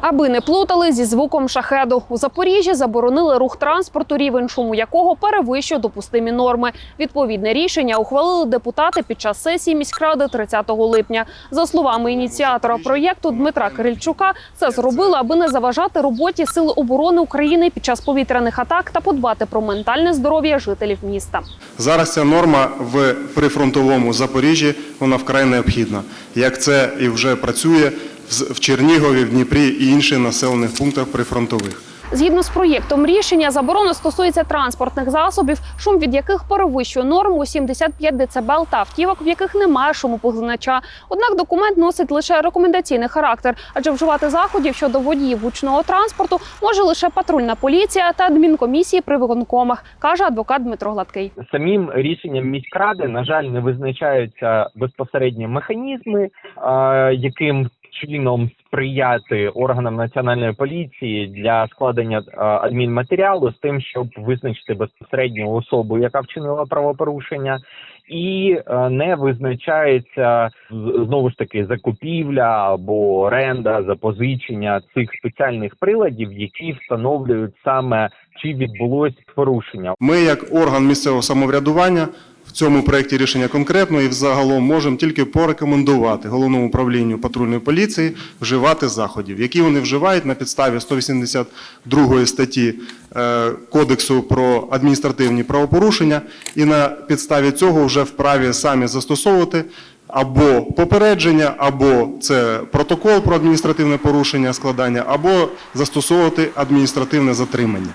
Аби не плутали зі звуком шахеду. У Запоріжжі заборонили рух транспорту, рівень шуму якого перевищує допустимі норми. Відповідне рішення ухвалили депутати під час сесії міськради 30 липня. За словами ініціатора проєкту Дмитра Кирильчука, це зробили, аби не заважати роботі Сил оборони України під час повітряних атак та подбати про ментальне здоров'я жителів міста. Зараз ця норма в прифронтовому Запоріжжі вона вкрай необхідна. Як це і вже працює в- Чернігові, в Дніпрі і інших населених пунктах прифронтових. Згідно з проєктом рішення, заборона стосується транспортних засобів, шум від яких перевищує норму 75 дБ та автівок, в яких немає шумопоглинача. Однак документ носить лише рекомендаційний характер, адже вживати заходів щодо водіїв гучного транспорту може лише патрульна поліція та адмінкомісії при виконкомах, каже адвокат Дмитро Гладкий. самим рішенням міськради, на жаль, не визначаються безпосередні механізми, яким чином сприяти органам національної поліції для складення е, адмінматеріалу з тим, щоб визначити безпосередню особу, яка вчинила правопорушення. І е, не визначається знову ж таки закупівля або оренда, запозичення цих спеціальних приладів, які встановлюють саме чи відбулось порушення. Ми, як орган місцевого самоврядування, в цьому проєкті рішення конкретно і взагалом можемо тільки порекомендувати головному управлінню патрульної поліції вживати заходів, які вони вживають на підставі 182 статті е, Кодексу про адміністративні правопорушення, і на підставі цього вже вправі самі застосовувати. Або попередження, або це протокол про адміністративне порушення складання, або застосовувати адміністративне затримання.